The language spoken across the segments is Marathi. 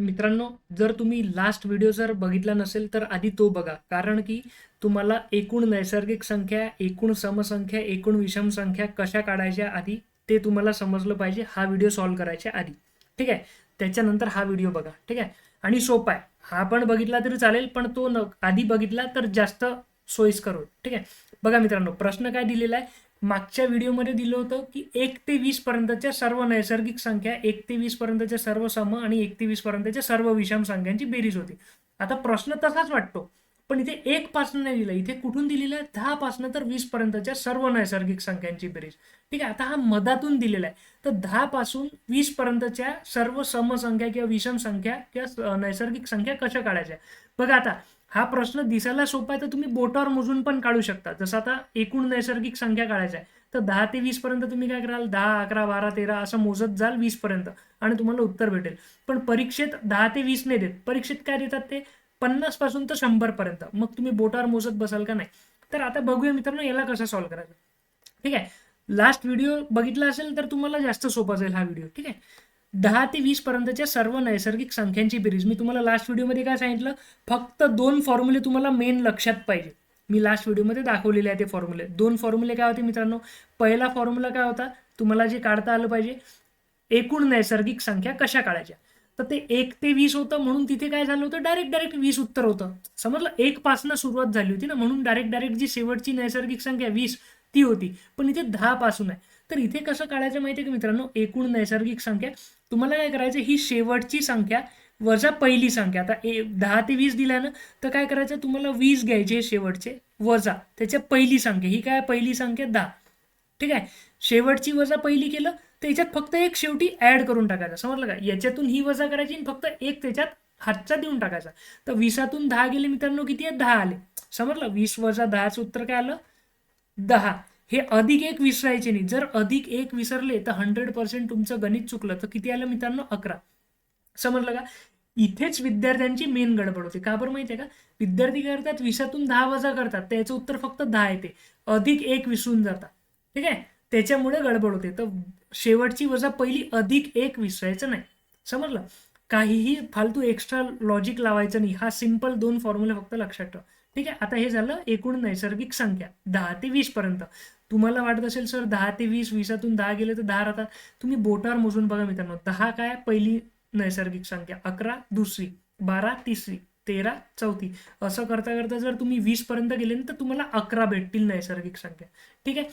मित्रांनो जर तुम्ही लास्ट व्हिडिओ जर बघितला नसेल तर आधी तो बघा. कारण की तुम्हाला एकूण नैसर्गिक संख्या एकूण समसंख्या एकूण विषम संख्या कशा काढायच्या आधी ते तुम्हाला समजलं पाहिजे हा व्हिडिओ सॉल्व्ह करायच्या आधी. ठीक आहे? त्याच्यानंतर हा व्हिडिओ बघा. ठीक आहे? आणि सोपा आहे. हा पण बघितला तरी चालेल पण तो न आधी बघितला तर जास्त सोयीस्कर होईल. ठीक आहे? बघा मित्रांनो प्रश्न काय दिलेला आहे? मागच्या व्हिडिओमध्ये दिलं होतं की एक ते वीस पर्यंतच्या सर्व नैसर्गिक संख्या एक ते वीस पर्यंतच्या सर्व सम आणि एक ते वीस पर्यंतच्या सर्व विषम संख्यांची बेरीज होती. आता प्रश्न तसाच वाटतो पण इथे एक पासनं नाही दिलं इथे कुठून दिलेलं आहे? दहा पासनं तर वीस पर्यंतच्या सर्व नैसर्गिक संख्यांची बेरीज. ठीक आहे आता हा मधातून दिलेला आहे. तर दहा पासून वीस पर्यंतच्या सर्व समसंख्या किंवा विषम संख्या किंवा नैसर्गिक संख्या कशा काढायच्या? बघा आता हा प्रश्न दिसायला सोपा आहे तर तुम्ही बोटावर मोजून पण काढू शकता. जसं आता एकूण नैसर्गिक संख्या काढायचा आहे तर दहा ते वीस पर्यंत तुम्ही काय कराल? दहा अकरा बारा तेरा असं मोजत जाल वीस पर्यंत आणि तुम्हाला उत्तर भेटेल. पण परीक्षेत दहा ते वीस नाही देत. परीक्षेत काय देतात ते? पन्नासपासून तर शंभर पर्यंत. मग तुम्ही बोटावर मोजत बसाल का नाही? तर आता बघूया मित्रांनो याला कसं सॉल्व्ह करायचं. ठीक आहे? लास्ट व्हिडिओ बघितला असेल तर तुम्हाला जास्त सोपा जाईल हा व्हिडिओ ठीक आहे? दहा ते वीस पर्यंतच्या सर्व नैसर्गिक संख्यांची बेरीज. मी तुम्हाला लास्ट व्हिडिओमध्ये काय सांगितलं? फक्त दोन फॉर्म्युले तुम्हाला मेन लक्षात पाहिजे. मी लास्ट व्हिडिओमध्ये दाखवलेले आहे ते फॉर्म्युले दोन फॉर्म्युले काय होते मित्रांनो? पहिला फॉर्म्युला काय होता? तुम्हाला जे काढता आलं पाहिजे एकूण नैसर्गिक संख्या कशा काढायच्या? तर ते एक ते वीस होतं म्हणून तिथे काय झालं होतं? डायरेक्ट डायरेक्ट वीस उत्तर होतं. समजलं? एक पासनं सुरुवात झाली होती ना म्हणून डायरेक्ट डायरेक्ट जी शेवटची नैसर्गिक संख्या वीस ती होती. पण इथे दहा पासून आहे. तर इथे कसं काढायचं माहिती आहे का मित्रांनो? एकूण नैसर्गिक संख्या. तुम्हाला काय करायचं? ही शेवटची संख्या वजा पहिली संख्या. आता ए दहा ते वीस दिल्या ना तर काय करायचं? तुम्हाला वीस घ्यायचे शेवटचे. वजा त्याच्या पहिली संख्या. ही काय? पहिली संख्या दहा. ठीक आहे? शेवटची वजा पहिली केलं तर याच्यात फक्त एक शेवटी ऍड करून टाकायचा. समजलं का? याच्यातून ही वजा करायची आणि फक्त एक त्याच्यात हातचा देऊन टाकायचा. तर विसातून दहा गेले मित्रांनो किती आहे? दहा आले. समजलं? वीस वजा दहाचं उत्तर काय आलं? दहा. हे अधिक एक विसरायचे नाही. जर अधिक एक विसरले तर हंड्रेड पर्सेंट तुमचं गणित चुकलं. तर किती आलं मित्रांनो? अकरा. समजलं का? इथेच विद्यार्थ्यांची मेन गडबड होते. का बरं माहितीये का? विद्यार्थी करतात? विसातून दहा वजा करतात. त्याचं उत्तर फक्त दहा येते. अधिक एक विसरून जातात. ठीक आहे? त्याच्यामुळे गडबड होते. तर शेवटची वजा पहिली अधिक एक विसरायचं नाही. समजलं? काहीही फालतू एक्स्ट्रा लॉजिक लावायचं नाही. हा सिंपल दोन फॉर्म्युले फक्त लक्षात ठेवा. ठीक आहे? आता हे झालं एकूण नैसर्गिक संख्या. दहा ते वीस पर्यंत. तुम्हाला वाटत असेल सर दहा ते वीस वीसातून दहा गेले तर दहा राहतात. तुम्ही बोटावर मोजून बघा मित्रांनो. दहा काय? पहिली नैसर्गिक संख्या. अकरा दुसरी. बारा तिसरी. तेरा चौथी. असं करता करता जर तुम्ही वीस पर्यंत गेले ना तर तुम्हाला अकरा भेटतील नैसर्गिक संख्या. ठीक आहे?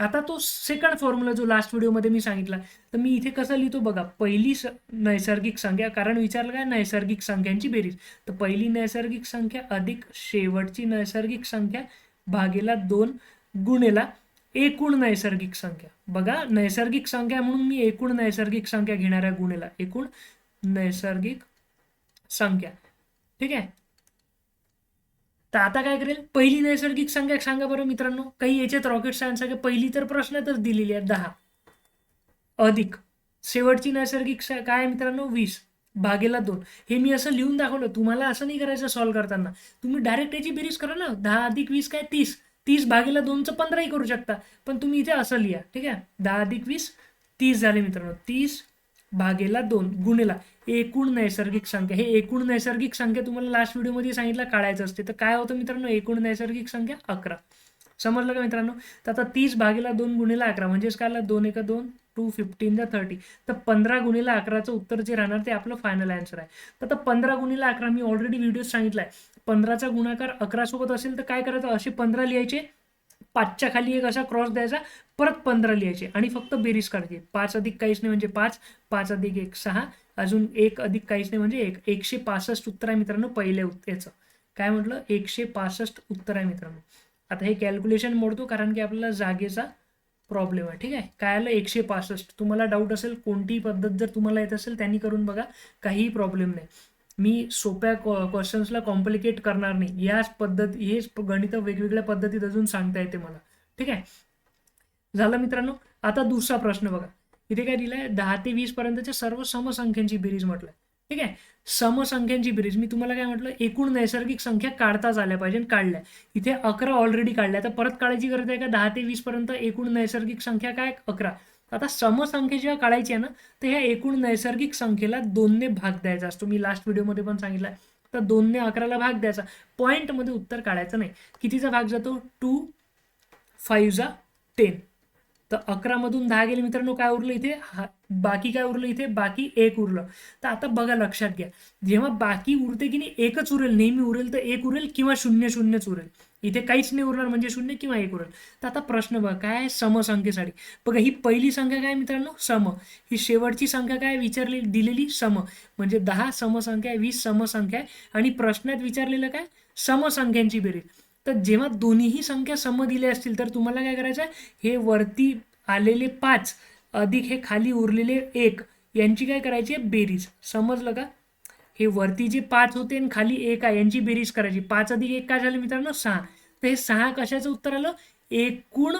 आता तो सेकंड फॉर्म्युला जो लास्ट व्हिडिओमध्ये मी सांगितला तर मी इथे कसं लिहितो बघा. पहिली स नैसर्गिक संख्या कारण विचारलं काय? नैसर्गिक संख्यांची बेरीज. तर पहिली नैसर्गिक संख्या अधिक शेवटची नैसर्गिक संख्या भागेला दोन गुणेला एकूण नैसर्गिक संख्या. बघा नैसर्गिक संख्या म्हणून मी एकूण नैसर्गिक संख्या घेणाऱ्या गुणेला एकूण नैसर्गिक संख्या. ठीक आहे? तर आता काय करेल? पहिली नैसर्गिक संख्या सांगा बरं मित्रांनो. काही याच्यात रॉकेट सायन्स आहे पहिली तर प्रश्नातच दिलेली आहे दहा. अधिक. शेवटची नैसर्गिक काय मित्रांनो? वीस. भागेला दोन. हे मी असं लिहून दाखवलं. तुम्हाला असं नाही करायचं सॉल्व्ह करताना. तुम्ही डायरेक्ट याची बेरीज करा ना. दहा अधिक वीस काय? तीस. तीस भागेला दोनचं पंधराही करू शकता. पण तुम्ही इथे असं लिहा ठीक आहे? दहा अधिक वीस तीस झाले मित्रांनो. तीस भागेला दोन गुणेला. एकूण नैसर्गिक संख्या. हे एकूण नैसर्गिक संख्या तुम्हाला लास्ट व्हिडिओमध्ये सांगितलं काढायचं असते. तर काय होतं मित्रांनो? एकूण नैसर्गिक संख्या अकरा. समजलं का मित्रांनो? तर आता तीस भागेला दोन गुणेला अकरा. म्हणजेच काय आलं? दोन एका दोन टू फिफ्टीन जा थर्टी तर पंधरा गुणीला अकराचं उत्तर जे राहणार ते आपलं फायनल आन्सर आहे. तर आता पंधरा गुणीला अकरा मी ऑलरेडी व्हिडिओ सांगितलाय. पंधराचा गुणाकार अकरा सोबत असेल तर काय करायचं? असे पंधरा लिहायचे. पाचच्या खाली एक असा क्रॉस द्यायचा. परत पंधरा लिहायचे. आणि फक्त बेरीज काढायची. पाच अधिक काहीच नाही म्हणजे पाच. पाच अधिक एक सहा. अजून एक अधिक काहीच नाही म्हणजे एक. एकशे पासष्ट उत्तर आहे मित्रांनो पहिल्या याचं. काय म्हटलं? एकशे पासष्ट उत्तर आहे मित्रांनो. आता हे कॅल्क्युलेशन मोडतो कारण की आपल्याला जागेचा प्रॉब्लेम आहे. ठीक आहे? काय आलं एकशे पासष्ट? तुम्हाला डाऊट असेल कोणतीही पद्धत जर तुम्हाला येत असेल त्यांनी करून बघा काहीही प्रॉब्लेम नाही. मी सोप्या क्वेश्चन्सला कॉम्प्लिकेट करणार नाही. याच पद्धत हेच गणित वेगवेगळ्या पद्धतीत अजून सांगता येते मला. ठीक आहे? झालं मित्रांनो? आता दुसरा प्रश्न बघा. इथे काय दिलाय दहा ते वीस पर्यंतच्या सर्व समसंख्यांची बेरीज म्हटलं ठीक आहे? समसंख्यांची बेरीज. मी तुम्हाला काय म्हटलं? एकूण नैसर्गिक संख्या काढताच आल्या पाहिजे काढल्या. इथे अकरा ऑलरेडी काढल्या. तर परत काढायची गरज आहे का? दहा ते वीस पर्यंत एकूण नैसर्गिक संख्या काय? अकरा. आता समसंख्या जेव्हा काढायची आहे ना तर ह्या एकूण नैसर्गिक संख्येला दोनने भाग द्यायचा असतो. मी लास्ट व्हिडिओमध्ये पण सांगितलं. तर दोनने अकराला भाग द्यायचा. पॉईंटमध्ये उत्तर काढायचं नाही. कितीचा भाग जातो? टू फाईव्ह टेन तर अकरामधून दहा गेले मित्रांनो काय उरलं इथे? हा बाकी काय उरलं इथे? बाकी एक उरलं. तर आता बघा लक्षात घ्या. जेव्हा बाकी उरते की नाही एकच उरेल. नेहमी उरेल तर एक उरेल किंवा शून्य शून्यच उरेल. इथे काहीच नाही उरणार म्हणजे शून्य किंवा एक उरेल. तर आता प्रश्न बघा काय समसंख्येसाठी. बघा ही पहिली संख्या काय मित्रांनो? सम. ही शेवटची संख्या काय विचारली दिलेली सम. म्हणजे दहा समसंख्या आहे वीस समसंख्या आहे. आणि प्रश्नात विचारलेलं काय? समसंख्यांची बेरीज. तर जेव्हा दोन्हीही संख्या सम दिल्या असतील तर तुम्हाला काय करायचं आहे हे वरती आलेले पाच अधिक हे खाली उरलेले एक यांची काय करायची? आहे बेरीज. समजलं का? हे वरती जे पाच होते आणि खाली एक आहे यांची बेरीज करायची. पाच अधिक एक काय झालं मित्रांनो? सहा. तर हे सहा कशाचं उत्तर आलं? एकूण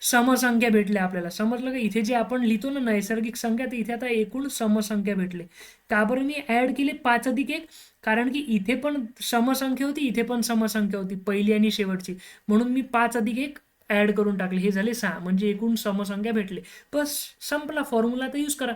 समसंख्या भेटल्या आपल्याला. समजलं का? इथे जे आपण लिहितो ना नैसर्गिक संख्या तर इथे आता एकूण समसंख्या भेटले. का बरं मी ऍड केले पाच अधिक एक कारण की इथे पण समसंख्या होती इथे पण समसंख्या होती पहिली आणि शेवटची. म्हणून मी पाच अधिक एक ऍड करून टाकले. हे झाले सहा म्हणजे एकूण समसंख्या भेटले. बस संपला. फॉर्म्युला तर यूज करा.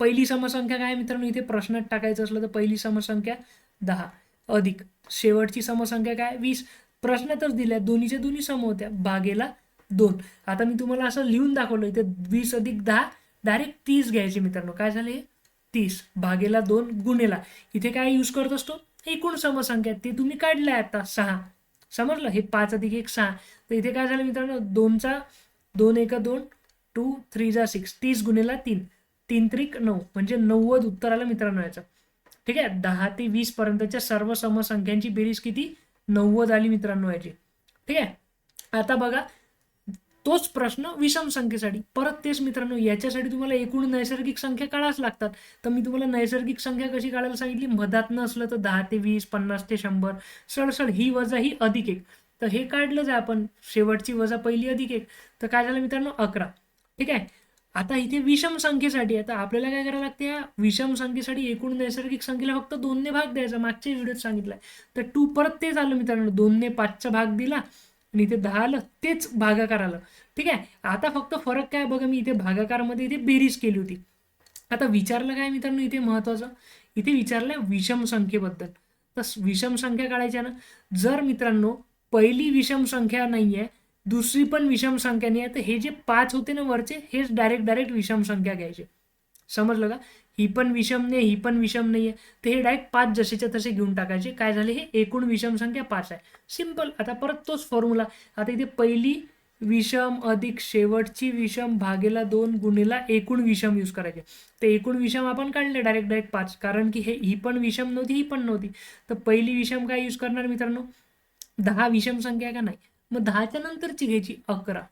पहिली समसंख्या काय मित्रांनो? इथे प्रश्नात टाकायचं असलं तर पहिली समसंख्या दहा अधिक. शेवटची समसंख्या काय? वीस. प्रश्नातच दिल्या. दोन्हीच्या दोन्ही सम होत्या. भागेला दोन. आता मी तुम्हाला असं लिहून दाखवलं इथे वीस अधिक दहा डायरेक्ट तीस घ्यायचे मित्रांनो. काय झाले? तीस. भागेला दोन गुणेला. इथे काय यूज करत असतो? एकूण समसंख्या. ते तुम्ही काढलंय आता सहा. समजलं? हे पाच अधिक एक सहा. तर इथे काय झालं मित्रांनो? दोनचा दोन एका दोन टू थ्री जा सिक्स तीस गुणेला तीन. तीन त्रिक नऊ. म्हणजे नव्वद उत्तर आलं मित्रांनो याचं. ठीक आहे? दहा ते वीस पर्यंतच्या सर्व समसंख्यांची बेरीज किती? नव्वद आली मित्रांनो याची. ठीक आहे? आता बघा. तोच प्रश्न विषम संख्येसाठी. परत तेच मित्रांनो याच्यासाठी तुम्हाला एकूण नैसर्गिक संख्या काढाच लागतात. तर मी तुम्हाला नैसर्गिक संख्या कशी काढायला सांगितली? मधात असलं तर दहा ते वीस पन्नास ते शंभर सडसड ही वजा ही अधिक एक. तर हे काढलंच आहे आपण शेवटची वजा पहिली अधिक एक. तर काय झालं मित्रांनो? अकरा. ठीक आहे? आता इथे विषम संख्येसाठी आता आपल्याला काय करायला लागते या? विषम संख्येसाठी एकूण नैसर्गिक संख्येला फक्त दोनने भाग द्यायचा. मागच्या व्हिडिओत सांगितलाय. तर टू परत तेच आलं मित्रांनो दोनने पाचचा भाग दिला. आणि इथे दहा आलं तेच भागाकार आलं. ठीक आहे? आता फक्त फरक काय बघा मी इथे भागाकारमध्ये इथे बेरीज केली होती. आता विचारलं काय मित्रांनो इथे महत्वाचं? इथे विचारलं विषम संख्येबद्दल. तर विषम संख्या काढायच्या ना? जर मित्रांनो पहिली विषम संख्या नाही आहे दुसरी पण विषम संख्या नाही आहे तर हे जे पाच होते ना वरचे हेच डायरेक्ट डायरेक्ट विषम संख्या घ्यायचे. समजलं का? ही पण विषम नाही ही पण विषम नाही आहे तर हे डायरेक्ट पाच जसेच्या तसे घेऊन टाकायचे. काय झाले? हे एकूण विषम संख्या पाच आहे. सिंपल आता परत तोच फॉर्म्युला आता इथे पहिली विषम अधिक शेवटची विषम भागेला दोन गुणेला एकूण विषम यूज करायचे. तर एकूण विषम आपण काढले डायरेक्ट डायरेक्ट पाच. कारण की हे ही पण विषम नव्हती ही पण नव्हती. तर पहिली विषम काय यूज करणार मित्रांनो? दहा विषम संख्या का नाही? मग दहाच्या नंतरची घ्यायची अकरा.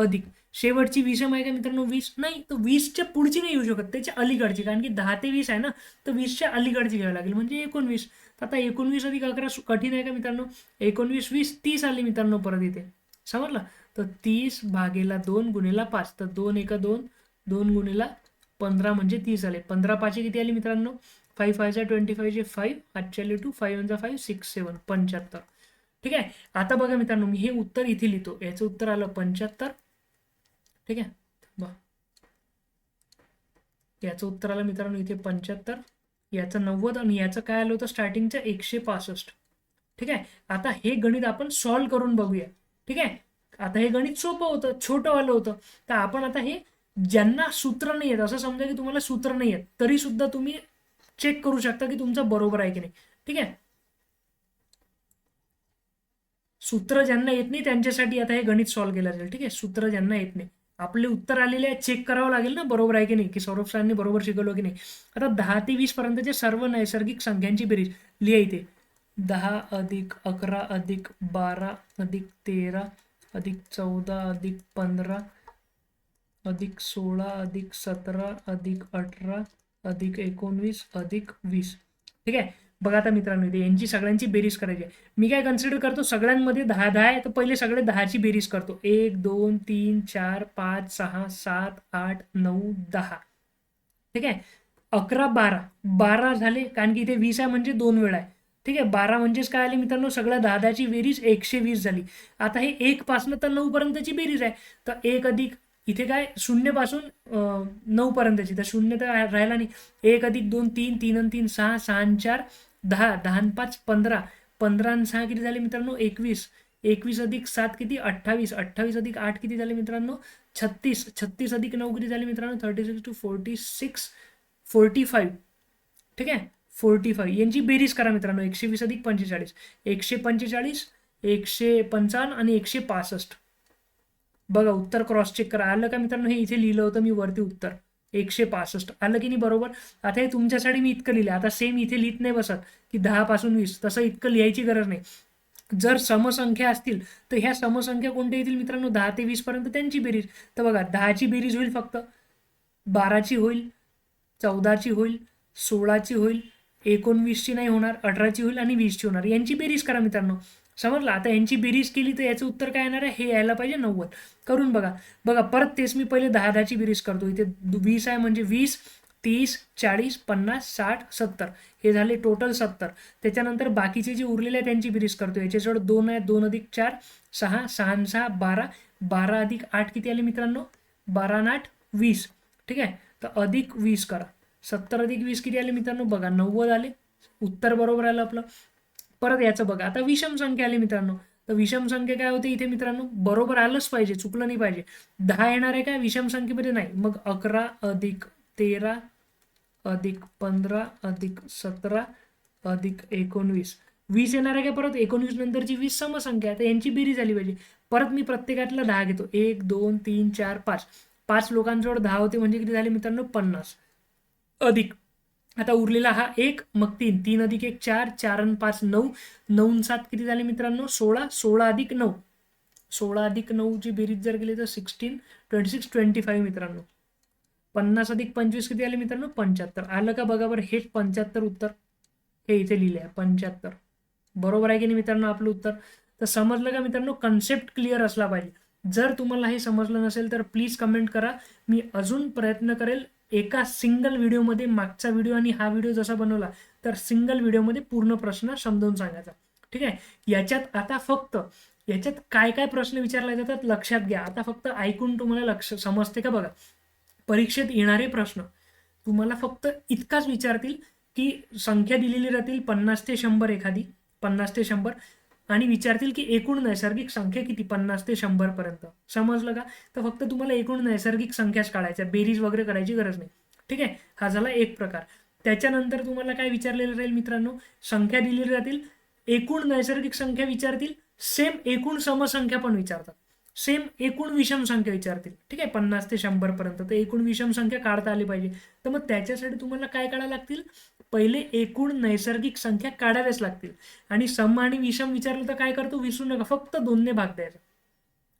अधिक. शेवटची विषम आहे का मित्रांनो? वीस. नाही तर वीसच्या पुढची नाही येऊ शकत. त्याच्या अलीकडची. कारण की दहा ते वीस आहे ना तर वीसच्या अलीकडची घ्यावी लागेल. म्हणजे एकोणवीस. तर आता एकोणवीस अधिक अकरा कठीण आहे का मित्रांनो? एकोणवीस वीस तीस आली मित्रांनो परत इथे. समजलं? तर तीस भागेला दोन गुणेला पाच. तर दोन एका दोन दोन गुणेला पंधरा म्हणजे तीस आले. पंधरा पाचशे किती आली मित्रांनो? फाईव्ह फायचा ट्वेंटी फायचे फाईव्ह आजच्या टू फाईव्ह वनचा फाईव्ह सिक्स सेवन पंच्याहत्तर. ठीक आहे? आता बघा मित्रांनो मी हे उत्तर इथे लिहितो. याचं उत्तर आलं पंच्याहत्तर. ठीक आहे? याचं उत्तर आलं मित्रांनो इथे पंच्याहत्तर. याचं नव्वद आणि याचं काय आलं होतं? स्टार्टिंगचं एकशे पासष्ट. ठीक आहे? आता हे गणित आपण सॉल्व करून बघूया. ठीक आहे? आता हे गणित सोपं होतं छोटंवालं होतं. तर आपण आता हे ज्यांना सूत्र नाही येत असं समजा की तुम्हाला सूत्र नाही येत तरी सुद्धा तुम्ही चेक करू शकता की तुमचं बरोबर आहे की नाही. ठीक आहे? सूत्र ज्यांना येत नाही त्यांच्यासाठी आता हे गणित सॉल्व्ह केलं जाईल. ठीक आहे? सूत्र ज्यांना येत नाही. आपले उत्तर आलेले आहे चेक करावं लागेल ना बरोबर आहे की नाही? की सौरभ सरांनी बरोबर शिकवलं की नाही? आता दहा ते वीस पर्यंतच्या सर्व नैसर्गिक संख्यांची बेरीज लिहा इथे. दहा अधिक अकरा अधिक बारा अधिक तेरा अधिक चौदा अधिक पंधरा अधिक सोळा अधिक सतरा अधिक अठरा अधिक एकोणवीस अधिक वीस. ठीक आहे? बघा आता मित्रांनो इथे यांची सगळ्यांची बेरीज करायची आहे. मी काय कन्सिडर करतो सगळ्यांमध्ये दहा दहा आहे तर पहिले सगळे दहाची बेरीज करतो. एक दोन तीन चार पाच सहा सात आठ नऊ दहा. ठीक आहे? अकरा बारा. बारा झाले कारण की इथे वीस आहे म्हणजे दोन वेळा आहे. ठीक आहे? बारा म्हणजेच काय आले मित्रांनो? सगळ्या दहा दहाची बेरीज एकशे वीस झाली. आता हे एक पासनं तर नऊ पर्यंतची बेरीज आहे. तर एक अधिक इथे काय? शून्यपासून नऊ पर्यंतची. तर शून्य तर राहिला नाही. एक अधिक दोन तीन तीन आणि तीन सहा सहा चार. दहा दहा आणि पाच पंधरा. पंधरा आणि सहा किती झाले मित्रांनो? एकवीस. एकवीस अधिक सात किती? अठ्ठावीस. अठ्ठावीस अधिक आठ किती झाले मित्रांनो? छत्तीस. छत्तीस अधिक नऊ किती झाले मित्रांनो? Thirty six two forty six forty five ठीक आहे? फोर्टी फाईव्ह यांची बेरीज करा मित्रांनो. एकशे वीस अधिक पंचेचाळीस. एकशे पंचेचाळीस एकशे पंचावन्न आणि एकशे पासष्ट. बघा उत्तर क्रॉस चेक करा. आलं का मित्रांनो? हे इथे लिहिलं होतं मी वरती उत्तर. एकशे पासष्ट. आलं की नाही बरोबर? आता हे तुमच्यासाठी मी इतकं लिहिलं आता सेम इथे लिहित नाही बसत की दहा पासून वीस. तसं इतकं लिहायची गरज नाही. जर समसंख्या असतील तर ह्या समसंख्या कोणत्या येतील मित्रांनो? दहा ते वीस पर्यंत त्यांची बेरीज. तर बघा दहाची बेरीज होईल फक्त. बाराची होईल चौदाची होईल सोळाची होईल एकोणवीसची नाही होणार अठराची होईल आणि वीसची होणार. यांची बेरीज करा मित्रांनो. समजलं? आता यांची बेरीज केली तर याचं उत्तर काय येणार आहे? हे यायला पाहिजे नव्वद. करून बघा. बघा परत तेच मी पहिले दहा दहाची बेरीज करतो. इथे वीस आहे म्हणजे वीस तीस चाळीस पन्नास साठ सत्तर. हे झाले टोटल सत्तर. त्याच्यानंतर बाकीचे जे उरलेले आहेत त्यांची बेरीज करतो. याच्याजवळ दोन आहे दोन अधिक चार सहा सहा सहा बारा. बारा अधिक आठ किती आले मित्रांनो? बारा आठ वीस. ठीक आहे? तर अधिक वीस करा. सत्तर अधिक वीस किती आले मित्रांनो? बघा नव्वद आले. उत्तर बरोबर आलं आपलं. परत याचं बघा. आता विषम संख्या आली मित्रांनो. तर विषम संख्या काय होते? इथे मित्रांनो बरोबर आलंच पाहिजे चुकलं नाही पाहिजे. दहा येणार आहे काय? विषम संख्येमध्ये नाही. मग अकरा अधिक तेरा अधिक पंधरा अधिक सतरा अधिक एकोणवीस. वीस येणार आहे का परत? एकोणवीस नंतरची वीस समसंख्या. आहे तर यांची बेरीज झाली पाहिजे. परत मी प्रत्येकातला दहा घेतो. एक दोन तीन चार पाच. पाच लोकांजवळ दहा होते म्हणजे किती झाले मित्रांनो? पन्नास. अधिक आता उरलेला हा एक मग तीन. तीन अधिक एक चार. चार आणि पाच नऊ. नऊ सात किती झाले मित्रांनो? सोळा. सोळा अधिक नऊ. सोळा अधिक नऊची बेरीज जर केली तर sixteen twenty six twenty five मित्रांनो. पन्नास अधिक पंचवीस किती आले मित्रांनो? पंच्याहत्तर. आलं का बघा बरं हेच पंच्याहत्तर उत्तर. हे इथे लिहिले आहे पंच्याहत्तर. बरोबर आहे की नाही मित्रांनो आपलं उत्तर? तर समजलं का मित्रांनो? कन्सेप्ट क्लिअर असला पाहिजे. जर तुम्हाला हे समजलं नसेल तर प्लीज कमेंट करा. मी अजून प्रयत्न करेल एका सिंगल व्हिडिओमध्ये मागचा व्हिडिओ आणि हा व्हिडिओ जसा बनवला तर सिंगल व्हिडिओमध्ये पूर्ण प्रश्न समजावून सांगायचा. ठीक आहे? याच्यात आता फक्त याच्यात काय काय प्रश्न विचारले जातात लक्षात घ्या. आता फक्त ऐकून तुम्हाला लक्ष समजते का बघा? परीक्षेत येणारे प्रश्न. तुम्हाला फक्त इतकाच विचारतील की संख्या दिलेली राहतील पन्नास ते शंभर एखादी पन्नास ते शंभर. आणि विचारतील की एकूण नैसर्गिक संख्या किती? पन्नास ते शंभर पर्यंत. समजलं का? तर फक्त तुम्हाला एकूण नैसर्गिक संख्याच काढायच्या. बेरीज वगैरे करायची गरज नाही. ठीक आहे? हा झाला एक प्रकार. त्याच्यानंतर तुम्हाला काय विचारलेलं राहील मित्रांनो? संख्या दिलेली जातील. एकूण नैसर्गिक संख्या विचारतील. सेम एकूण समसंख्या पण विचारतात. सेम एकूण विषम संख्या विचारतील. ठीक आहे? पन्नास ते शंभर पर्यंत. तर एकूण विषम संख्या काढता आली पाहिजे. तर मग त्याच्यासाठी तुम्हाला काय काढायला लागतील? पहिले एकूण नैसर्गिक संख्या काढाव्याच लागतील. आणि सम आणि विषम विचारलं तर काय करतो? विसरू नका. फक्त दोनने भाग द्यायचा.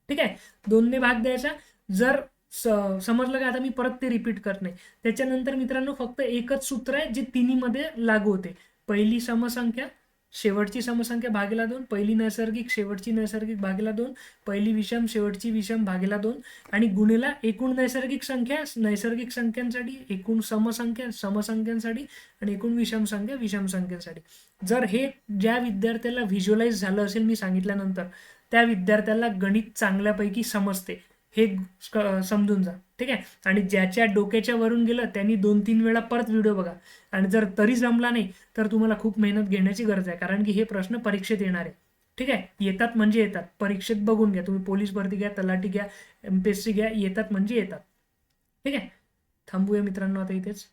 ठीक आहे? दोनने भाग द्यायचा. जर स- समजलं का? आता मी परत ते रिपीट करत नाही. त्याच्यानंतर मित्रांनो फक्त एकच सूत्र आहे जे तिन्हीमध्ये लागू होते. पहिली समसंख्या शेवटची समसंख्या भागेला दोन पहिली नैसर्गिक शेवटची नैसर्गिक भागेला दोन पहिली विषम शेवटची विषम भागेला दोन आणि गुणेला एकूण नैसर्गिक संख्या नैसर्गिक संख्यांसाठी एकूण समसंख्या समसंख्यांसाठी आणि एकूण विषम संख्या विषम संख्यांसाठी. जर हे ज्या विद्यार्थ्याला व्हिज्युअलाइज झालं असेल मी सांगितल्यानंतर त्या विद्यार्थ्याला गणित चांगल्यापैकी समजते. हे समजून जा. ठीक आहे? आणि ज्याच्या डोक्याच्या वरून गेलं त्यांनी दोन तीन वेळा परत व्हिडिओ बघा. आणि जर तरी जमला नाही तर तुम्हाला खूप मेहनत घेण्याची गरज आहे. कारण की हे प्रश्न परीक्षेत येणार आहे. ठीक आहे? येतात म्हणजे येतात. परीक्षेत बघून घ्या. तुम्ही पोलीस भरती घ्या तलाठी घ्या एम पी एस सी घ्या येतात म्हणजे येतात. ठीक आहे? थांबूया मित्रांनो आता इथेच.